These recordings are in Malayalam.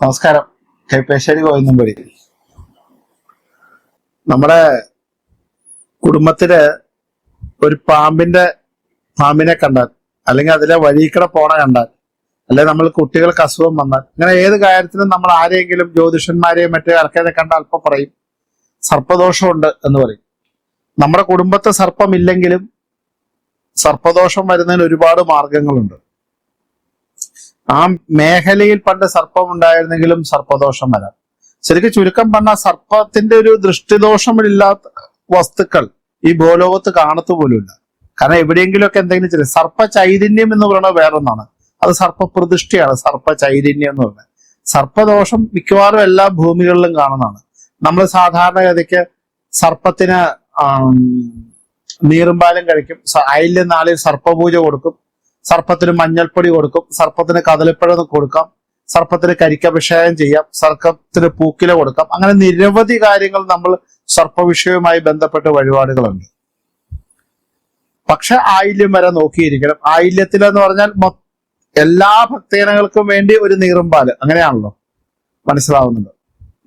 നമസ്കാരം. കെ പേശ്ശേരി ഗോവിന്ദമ്പടി നമ്മുടെ കുടുംബത്തിൽ ഒരു പാമ്പിന്റെ പാമ്പിനെ കണ്ടാൽ അല്ലെങ്കിൽ അതിലെ വഴിക്കടെ പോണ കണ്ടാൽ അല്ലെങ്കിൽ നമ്മൾ കുട്ടികൾക്ക് അസുഖം വന്നാൽ അങ്ങനെ ഏത് കാര്യത്തിലും നമ്മൾ ആരെങ്കിലും ജ്യോതിഷന്മാരെയും മറ്റേ ആൾക്കാരെ കണ്ട അല്പം പറയും സർപ്പദോഷമുണ്ട് എന്ന് പറയും. നമ്മുടെ കുടുംബത്തെ സർപ്പമില്ലെങ്കിലും സർപ്പദോഷം വരുന്നതിന് ഒരുപാട് മാർഗങ്ങളുണ്ട്. ആ മേഖലയിൽ പണ്ട് സർപ്പം ഉണ്ടായിരുന്നെങ്കിലും സർപ്പദോഷം വരാം. ശരിക്കും ചുരുക്കം പറഞ്ഞ സർപ്പത്തിന്റെ ഒരു ദൃഷ്ടിദോഷമില്ലാത്ത വസ്തുക്കൾ ഈ ഭൂലോകത്ത് കാണത്തു പോലുമില്ല. കാരണം എവിടെയെങ്കിലുമൊക്കെ എന്തെങ്കിലും ചെറിയ സർപ്പ ചൈതന്യം എന്ന് പറയുന്നത് വേറൊന്നാണ്. അത് സർപ്പ പ്രതിഷ്ഠയാണ് സർപ്പ ചൈതന്യം എന്ന് പറയുന്നത്. സർപ്പദോഷം മിക്കവാറും എല്ലാ ഭൂമികളിലും കാണുന്നതാണ്. നമ്മൾ സാധാരണഗതിക്ക് സർപ്പത്തിന് നീറുമ്പാലും കഴിക്കും. അയില്യം നാളിൽ സർപ്പപൂജ കൊടുക്കും. സർപ്പത്തിന് മഞ്ഞൾപ്പൊടി കൊടുക്കും. സർപ്പത്തിന് കദളിപ്പഴം കൊടുക്കാം. സർപ്പത്തിന് കരിക്കഭിഷേകം ചെയ്യാം. സർപ്പത്തിന് പൂക്കില കൊടുക്കാം. അങ്ങനെ നിരവധി കാര്യങ്ങൾ നമ്മൾ സർപ്പവിഷയവുമായി ബന്ധപ്പെട്ട വഴിപാടുകളുണ്ട്. പക്ഷെ ആയില്യം വരെ നോക്കിയിരിക്കണം. ആയില്യത്തിലെന്ന് പറഞ്ഞാൽ എല്ലാ ഭക്തജനങ്ങൾക്കും വേണ്ടി ഒരു നീറുമ്പാൽ അങ്ങനെയാണല്ലോ? മനസ്സിലാവുന്നുണ്ട്.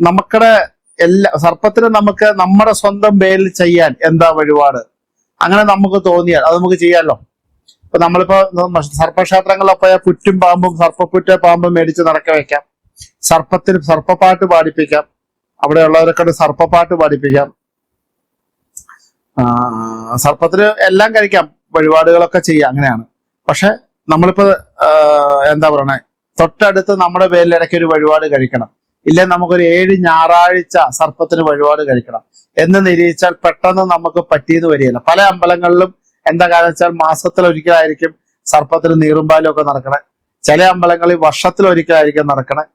നമുക്കടെ എല്ലാ സർപ്പത്തിന് നമുക്ക് നമ്മുടെ സ്വന്തം പേരിൽ ചെയ്യാൻ എന്താ വഴിപാട്? അങ്ങനെ നമുക്ക് തോന്നിയാൽ അത് നമുക്ക് ചെയ്യാമല്ലോ ഇപ്പൊ നമ്മളിപ്പോ സർപ്പക്ഷേത്രങ്ങളിലൊക്കെ പോയാൽ പുറ്റും പാമ്പും സർപ്പപ്പുറ്റ പാമ്പും മേടിച്ച് നടക്ക വെക്കാം. സർപ്പത്തിന് സർപ്പപ്പാട്ട് പാടിപ്പിക്കാം. അവിടെയുള്ളവരെ കൊണ്ട് സർപ്പപ്പാട്ട് പാടിപ്പിക്കാം. സർപ്പത്തിന് എല്ലാം കഴിക്കാം. വഴിപാടുകളൊക്കെ ചെയ്യാം. അങ്ങനെയാണ്. പക്ഷെ നമ്മളിപ്പോ എന്താ പറയണേ? തൊട്ടടുത്ത് നമ്മുടെ പേരിൽ ഇടയ്ക്ക് ഒരു വഴിപാട് കഴിക്കണം. ഇല്ലേ നമുക്കൊരു ഏഴ് ഞായറാഴ്ച സർപ്പത്തിന് വഴിപാട് കഴിക്കണം. എന്ന് നിരീക്ഷിച്ചാൽ പെട്ടെന്ന് നമുക്ക് പറ്റിയെന്ന് വരികയില്ല. പല അമ്പലങ്ങളിലും എന്താ കാരണം വെച്ചാൽ മാസത്തിൽ ഒരിക്കലായിരിക്കും സർപ്പത്തിൽ നീറുമ്പാലും ഒക്കെ നടക്കണേ. ചില അമ്പലങ്ങളിൽ വർഷത്തിൽ ഒരിക്കലായിരിക്കും നടക്കണേ.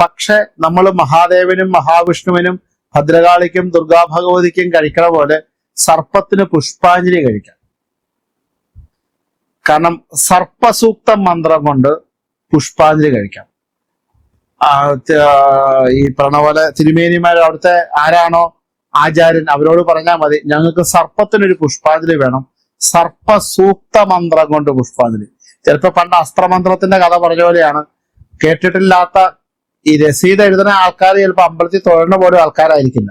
പക്ഷെ നമ്മൾ മഹാദേവനും മഹാവിഷ്ണുവിനും ഭദ്രകാളിക്കും ദുർഗാഭഗവതിക്കും കഴിക്കണ പോലെ സർപ്പത്തിന് പുഷ്പാഞ്ജലി കഴിക്കാം. കാരണം സർപ്പസൂക്ത മന്ത്രം കൊണ്ട് പുഷ്പാഞ്ജലി കഴിക്കാം. ഈ പറഞ്ഞ പോലെ തിരുമേനിമാർ അവിടുത്തെ ആരാണോ ആചാര്യൻ അവരോട് പറഞ്ഞാൽ മതി ഞങ്ങൾക്ക് സർപ്പത്തിനൊരു പുഷ്പാഞ്ജലി വേണം. സർപ്പസൂക്ത മന്ത്രം കൊണ്ട് പുഷ്പാഞ്ജലി. ചിലപ്പോ പണ്ട് അസ്ത്രമന്ത്രത്തിന്റെ കഥ പറഞ്ഞ പോലെയാണ്. കേട്ടിട്ടില്ലാത്ത ഈ രസീത് എഴുതുന്ന ആൾക്കാർ ചിലപ്പോ അമ്പലത്തിൽ തൊഴുന്ന പോലും ആൾക്കാരായിരിക്കില്ല.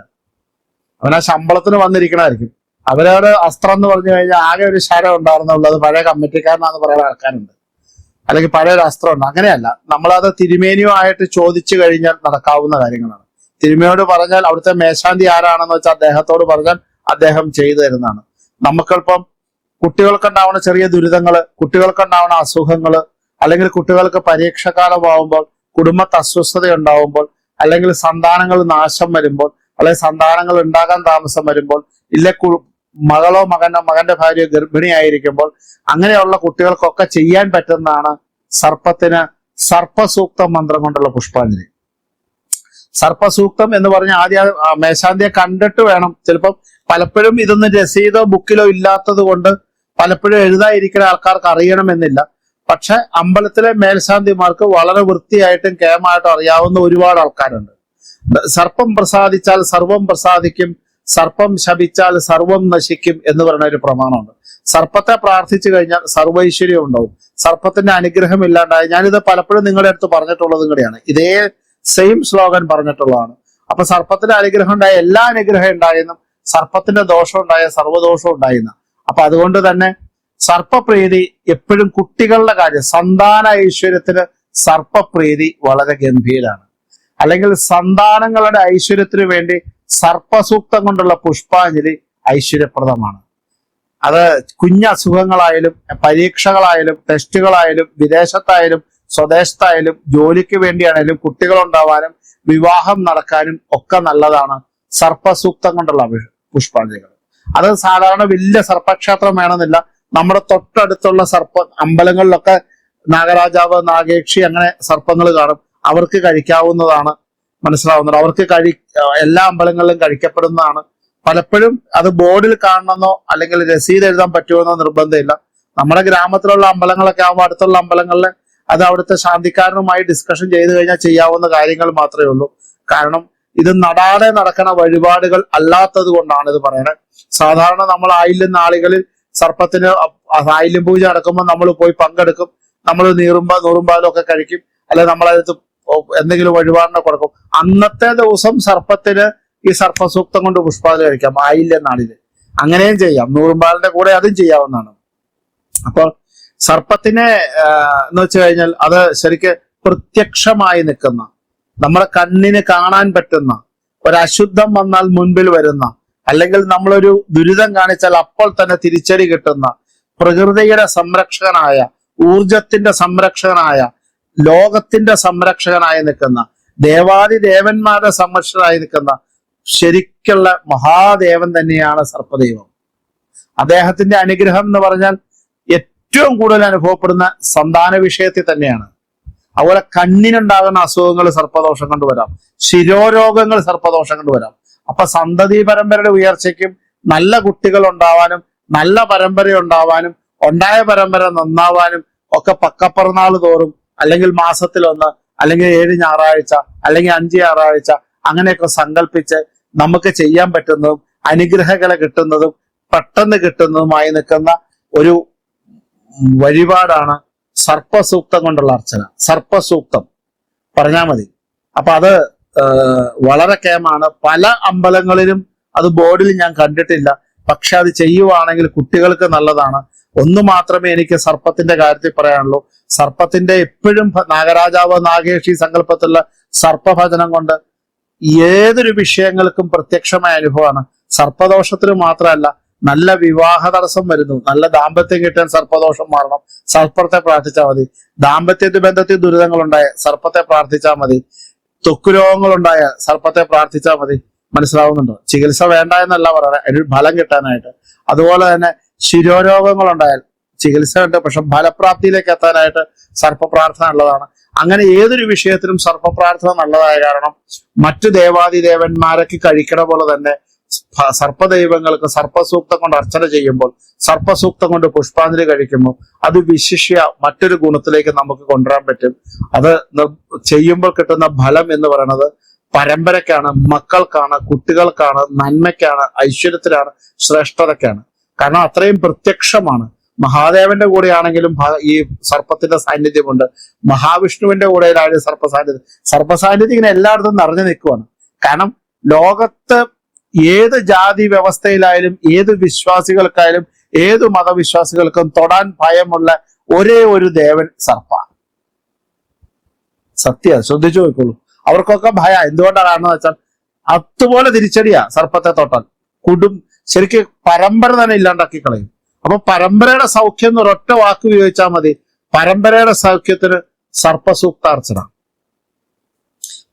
അവനെ ശമ്പളത്തിന് വന്നിരിക്കണമായിരിക്കും അവരവര് അസ്ത്രം എന്ന് പറഞ്ഞു കഴിഞ്ഞാൽ ആകെ ഒരു ശരം ഉണ്ടായിരുന്നുള്ളത് പഴയ കമ്മിറ്റിക്കാരനാന്ന് പറയുന്ന ആൾക്കാരുണ്ട്. അല്ലെങ്കിൽ പഴയ ഒരു അസ്ത്രം ഉണ്ട് അങ്ങനെയല്ല. നമ്മളത് തിരുമേനിയുമായിട്ട് ചോദിച്ചു കഴിഞ്ഞാൽ നടക്കാവുന്ന കാര്യങ്ങളാണ്. തിരുമേനോട് പറഞ്ഞാൽ അവിടുത്തെ മേശാന്തി ആരാണെന്ന് വെച്ചാൽ അദ്ദേഹത്തോട് പറഞ്ഞാൽ അദ്ദേഹം ചെയ്തു തരുന്നതാണ്. നമുക്കിപ്പം കുട്ടികൾക്കുണ്ടാവുന്ന ചെറിയ ദുരിതങ്ങൾ കുട്ടികൾക്കുണ്ടാവുന്ന അസുഖങ്ങൾ അല്ലെങ്കിൽ കുട്ടികൾക്ക് പരീക്ഷാകാലമാവുമ്പോൾ കുടുംബത്തെ അസ്വസ്ഥത ഉണ്ടാവുമ്പോൾ അല്ലെങ്കിൽ സന്താനങ്ങൾ നാശം വരുമ്പോൾ അല്ലെങ്കിൽ സന്താനങ്ങൾ ഉണ്ടാകാൻ താമസം വരുമ്പോൾ ഇല്ല മകളോ മകനോ മകന്റെ ഭാര്യയോ ഗർഭിണിയായിരിക്കുമ്പോൾ അങ്ങനെയുള്ള കുട്ടികൾക്കൊക്കെ ചെയ്യാൻ പറ്റുന്നതാണ് സർപ്പത്തിന് സർപ്പസൂക്തം മന്ത്രം കൊണ്ടുള്ള പുഷ്പാഞ്ജലി. സർപ്പസൂക്തം എന്ന് പറഞ്ഞ ആദ്യ മേശാന്തിയെ കണ്ടിട്ട് വേണം. ചിലപ്പം പലപ്പോഴും ഇതൊന്നും രസീതോ ബുക്കിലോ ഇല്ലാത്തത് കൊണ്ട് പലപ്പോഴും എഴുതാതിരിക്കുന്ന ആൾക്കാർക്ക് അറിയണമെന്നില്ല. പക്ഷെ അമ്പലത്തിലെ മേൽശാന്തിമാർക്ക് വളരെ വൃത്തിയായിട്ടും കേമായിട്ടും അറിയാവുന്ന ഒരുപാട് ആൾക്കാരുണ്ട്. സർപ്പം പ്രസാദിച്ചാൽ സർവം പ്രസാദിക്കും സർപ്പം ശപിച്ചാൽ സർവം നശിക്കും എന്ന് പറയുന്ന ഒരു പ്രമാണമുണ്ട്. സർപ്പത്തെ പ്രാർത്ഥിച്ചു കഴിഞ്ഞാൽ സർവൈശ്വര്യം ഉണ്ടാവും. സർപ്പത്തിന്റെ അനുഗ്രഹം ഇല്ലാണ്ടായി ഞാനിത് പലപ്പോഴും നിങ്ങളുടെ അടുത്ത് പറഞ്ഞിട്ടുള്ളതും കൂടിയാണ്. ഇതേ സെയിം ശ്ലോകൻ പറഞ്ഞിട്ടുള്ളതാണ്. അപ്പൊ സർപ്പത്തിന്റെ അനുഗ്രഹം ഉണ്ടായ എല്ലാ അനുഗ്രഹം ഉണ്ടായെന്നും സർപ്പത്തിന്റെ ദോഷം ഉണ്ടായ സർവദോഷം ഉണ്ടായിരുന്ന അപ്പൊ അതുകൊണ്ട് തന്നെ സർപ്പപ്രീതി എപ്പോഴും കുട്ടികളുടെ കാര്യം സന്താന ഐശ്വര്യത്തിന് സർപ്പപ്രീതി വളരെ ഗംഭീരാണ്. അല്ലെങ്കിൽ സന്താനങ്ങളുടെ ഐശ്വര്യത്തിന് വേണ്ടി സർപ്പസൂക്തം കൊണ്ടുള്ള പുഷ്പാഞ്ജലി ഐശ്വര്യപ്രദമാണ്. അത് കുഞ്ഞ അസുഖങ്ങളായാലും പരീക്ഷകളായാലും ടെസ്റ്റുകളായാലും വിദേശത്തായാലും സ്വദേശത്തായാലും ജോലിക്ക് വേണ്ടിയാണെങ്കിലും കുട്ടികളുണ്ടാവാനും വിവാഹം നടക്കാനും ഒക്കെ നല്ലതാണ് സർപ്പസൂക്തം കൊണ്ടുള്ള പുഷ്പാഞ്ജലികൾ. അത് സാധാരണ വലിയ സർപ്പക്ഷേത്രം വേണമെന്നില്ല. നമ്മുടെ തൊട്ടടുത്തുള്ള സർപ്പ അമ്പലങ്ങളിലൊക്കെ നാഗരാജാവ് നാഗേക്ഷി അങ്ങനെ സർപ്പങ്ങൾ കാണും. അവർക്ക് കഴിക്കാവുന്നതാണ്. മനസ്സിലാവുന്നത് അവർക്ക് കഴി എല്ലാ അമ്പലങ്ങളിലും കഴിക്കപ്പെടുന്നതാണ്. പലപ്പോഴും അത് ബോർഡിൽ കാണണമെന്നോ അല്ലെങ്കിൽ രസീത് എഴുതാൻ പറ്റുമെന്നോ നിർബന്ധമില്ല. നമ്മുടെ ഗ്രാമത്തിലുള്ള അമ്പലങ്ങളൊക്കെ ആകുമ്പോൾ അടുത്തുള്ള അമ്പലങ്ങളിൽ അത് അവിടുത്തെ ശാന്തിക്കാരനുമായി ഡിസ്കഷൻ ചെയ്തു കഴിഞ്ഞാൽ ചെയ്യാവുന്ന കാര്യങ്ങൾ മാത്രമേ ഉള്ളൂ. കാരണം ഇത് നടാതെ നടക്കണ വഴിപാടുകൾ അല്ലാത്തത് കൊണ്ടാണ് ഇത് പറയുന്നത്. സാധാരണ നമ്മൾ ആയില്യം നാളുകളിൽ സർപ്പത്തിന് ആയില്യം പൂജ നടക്കുമ്പോൾ നമ്മൾ പോയി പങ്കെടുക്കും. നമ്മൾ നീറുമ്പ നൂറുമ്പാലും ഒക്കെ കഴിക്കും. അല്ലെ നമ്മളതിനകത്ത് എന്തെങ്കിലും വഴിപാടിനെ കൊടുക്കും. അന്നത്തെ ദിവസം സർപ്പത്തിന് ഈ സർപ്പസൂക്തം കൊണ്ട് പുഷ്പാഞ്ജലി കഴിക്കാം ആയില്യ നാളിൽ അങ്ങനെയും ചെയ്യാം. നൂറുമ്പാലിന്റെ കൂടെ അതും ചെയ്യാവുന്നതാണ്. അപ്പോൾ സർപ്പത്തിനെ എന്ന് വെച്ച് കഴിഞ്ഞാൽ അത് ശരിക്ക് പ്രത്യക്ഷമായി നിൽക്കുന്ന നമ്മുടെ കണ്ണിന് കാണാൻ പറ്റുന്ന ഒരശുദ്ധം വന്നാൽ മുൻപിൽ വരുന്ന അല്ലെങ്കിൽ നമ്മളൊരു ദുരിതം കാണിച്ചാൽ അപ്പോൾ തന്നെ തിരിച്ചടി കിട്ടുന്ന പ്രകൃതിയുടെ സംരക്ഷകനായ ഊർജത്തിന്റെ സംരക്ഷകനായ ലോകത്തിന്റെ സംരക്ഷകനായി നിൽക്കുന്ന ദേവാദി ദേവന്മാരുടെ സംരക്ഷകനായി നിൽക്കുന്ന ശരിക്കുള്ള മഹാദേവൻ തന്നെയാണ് സർപ്പദൈവം. അദ്ദേഹത്തിന്റെ അനുഗ്രഹം എന്ന് പറഞ്ഞാൽ ഏറ്റവും കൂടുതൽ അനുഭവപ്പെടുന്ന സന്താന വിഷയത്തിൽ തന്നെയാണ്. അതുപോലെ കണ്ണിനുണ്ടാകുന്ന അസുഖങ്ങൾ സർപ്പദോഷം കൊണ്ട് വരാം. ശിരോരോഗങ്ങൾ സർപ്പദോഷം കൊണ്ട് വരാം. അപ്പൊ സന്തതി പരമ്പരയുടെ ഉയർച്ചയ്ക്കും നല്ല കുട്ടികൾ ഉണ്ടാവാനും നല്ല പരമ്പര ഉണ്ടാവാനും ഉണ്ടായ പരമ്പര നന്നാവാനും ഒക്കെ പക്കപ്പിറന്നാൾ തോറും അല്ലെങ്കിൽ മാസത്തിലൊന്ന് അല്ലെങ്കിൽ ഏഴ് ഞായറാഴ്ച അല്ലെങ്കിൽ അഞ്ച് ഞായറാഴ്ച അങ്ങനെയൊക്കെ സങ്കല്പിച്ച് നമുക്ക് ചെയ്യാൻ പറ്റുന്നതും അനുഗ്രഹങ്ങളെ കിട്ടുന്നതും പെട്ടെന്ന് കിട്ടുന്നതുമായി നിൽക്കുന്ന ഒരു വഴിപാടാണ് സർപ്പസൂക്തം കൊണ്ടുള്ള അർച്ചന. സർപ്പസൂക്തം. പറഞ്ഞാൽ മതി. അപ്പൊ അത് വളരെ കേമാണ്. പല അമ്പലങ്ങളിലും അത് ബോർഡിൽ ഞാൻ കണ്ടിട്ടില്ല. പക്ഷെ അത് ചെയ്യുവാണെങ്കിൽ കുട്ടികൾക്ക് നല്ലതാണ്. ഒന്ന് മാത്രമേ എനിക്ക് സർപ്പത്തിന്റെ കാര്യത്തിൽ പറയാനുള്ളൂ. സർപ്പത്തിന്റെ എപ്പോഴും നാഗരാജാവ് നാഗേഷി സങ്കല്പത്തിലുള്ള സർപ്പഭജനം കൊണ്ട് ഏതൊരു വിഷയങ്ങൾക്കും പ്രത്യക്ഷമായ അനുഭവമാണ്. സർപ്പദോഷത്തിന് മാത്രമല്ല നല്ല വിവാഹ തടസ്സം വരുന്നു. നല്ല ദാമ്പത്യം കിട്ടാൻ സർപ്പദോഷം മാറണം. സർപ്പത്തെ പ്രാർത്ഥിച്ചാൽ മതി. ദാമ്പത്യ ബന്ധത്തിൽ ദുരിതങ്ങൾ ഉണ്ടായ സർപ്പത്തെ പ്രാർത്ഥിച്ചാൽ മതി. തൊക്കു രോഗങ്ങൾ ഉണ്ടായ സർപ്പത്തെ പ്രാർത്ഥിച്ചാൽ മതി. മനസ്സിലാവുന്നുണ്ടോ? ചികിത്സ വേണ്ട എന്നല്ല പറയുന്നത്. അതിനൊരു ഫലം കിട്ടാനായിട്ട്. അതുപോലെ തന്നെ ശിരോരോഗങ്ങൾ ഉണ്ടായാൽ ചികിത്സ ഉണ്ട് പക്ഷെ ഫലപ്രാപ്തിയിലേക്ക് എത്താനായിട്ട് സർപ്പപ്രാർത്ഥന ഉള്ളതാണ് അങ്ങനെ ഏതൊരു വിഷയത്തിലും സർപ്പപ്രാർത്ഥന നല്ലതായ കാരണം മറ്റു ദേവാദിദേവന്മാരൊക്കെ കഴിക്കണ പോലെ തന്നെ സർപ്പദൈവങ്ങൾക്ക് സർപ്പസൂക്തം കൊണ്ട് അർച്ചന ചെയ്യുമ്പോൾ സർപ്പസൂക്തം കൊണ്ട് പുഷ്പാഞ്ജലി കഴിക്കുമ്പോൾ അത് വിശിഷ്യ മറ്റൊരു ഗുണത്തിലേക്ക് നമുക്ക് കൊണ്ടുവരാൻ പറ്റും. അത് ചെയ്യുമ്പോൾ കിട്ടുന്ന ഫലം എന്ന് പറയുന്നത് പരമ്പരക്കാണ് മക്കൾക്കാണ് കുട്ടികൾക്കാണ് നന്മയ്ക്കാണ് ഐശ്വര്യത്തിനാണ് ശ്രേഷ്ഠതയ്ക്കാണ്. കാരണം അത്രയും പ്രത്യക്ഷമാണ്. മഹാദേവന്റെ കൂടെയാണെങ്കിലും ഈ സർപ്പത്തിന്റെ സാന്നിധ്യമുണ്ട്. മഹാവിഷ്ണുവിന്റെ കൂടെയിലായാലും സർപ്പസാന്നിധ്യം. സർപ്പസാന്നിധ്യം ഇങ്ങനെ എല്ലായിടത്തും നിറഞ്ഞു നിൽക്കുവാണ്. കാരണം ലോകത്ത് ഏത് ജാതി വ്യവസ്ഥയിലായാലും ഏത് വിശ്വാസികൾക്കായാലും ഏത് മതവിശ്വാസികൾക്കും തൊടാൻ ഭയമുള്ള ഒരേ ഒരു ദേവൻ സർപ്പ സത്യ ശ്രദ്ധിച്ചു നോക്കുള്ളൂ അവർക്കൊക്കെ ഭയ. എന്തുകൊണ്ടാണ് കാരണം വെച്ചാൽ അതുപോലെ തിരിച്ചടിയാ സർപ്പത്തെ തൊട്ടാൽ കുടും ശരിക്കും പരമ്പര തന്നെ ഇല്ലാണ്ടാക്കി കളയും. അപ്പൊ പരമ്പരയുടെ സൗഖ്യം എന്ന് ഒരൊറ്റ വാക്ക് ഉപയോഗിച്ചാൽ മതി. പരമ്പരയുടെ സൗഖ്യത്തിന് സർപ്പസൂക്താർച്ചന.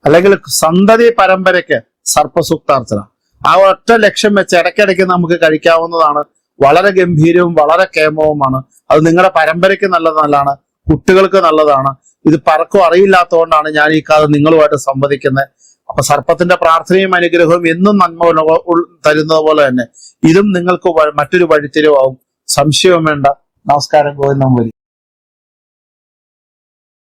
അല്ലെങ്കിൽ സന്തതി പരമ്പരയ്ക്ക് സർപ്പസൂക്താർച്ചന. ആ ഒറ്റ ലക്ഷ്യം വെച്ച് ഇടയ്ക്കിടയ്ക്ക് നമുക്ക് കഴിക്കാവുന്നതാണ്. വളരെ ഗംഭീരവും വളരെ കേമവുമാണ്. അത് നിങ്ങളുടെ പരമ്പരയ്ക്ക് നല്ലത് നല്ലതാണ് കുട്ടികൾക്ക് നല്ലതാണ്. ഇത് പലർക്കും അറിയില്ലാത്തതുകൊണ്ടാണ് ഞാൻ ഈ കഥ നിങ്ങളുമായിട്ട് സംവദിക്കുന്നത്. അപ്പൊ സർപ്പത്തിന്റെ പ്രാർത്ഥനയും അനുഗ്രഹവും എന്നും നന്മ തരുന്നത് പോലെ തന്നെ. ഇതും നിങ്ങൾക്ക് മറ്റൊരു വഴിത്തിരിവാകും. സംശയവും വേണ്ട. നമസ്കാരം. ഗോവിന്ദം വരി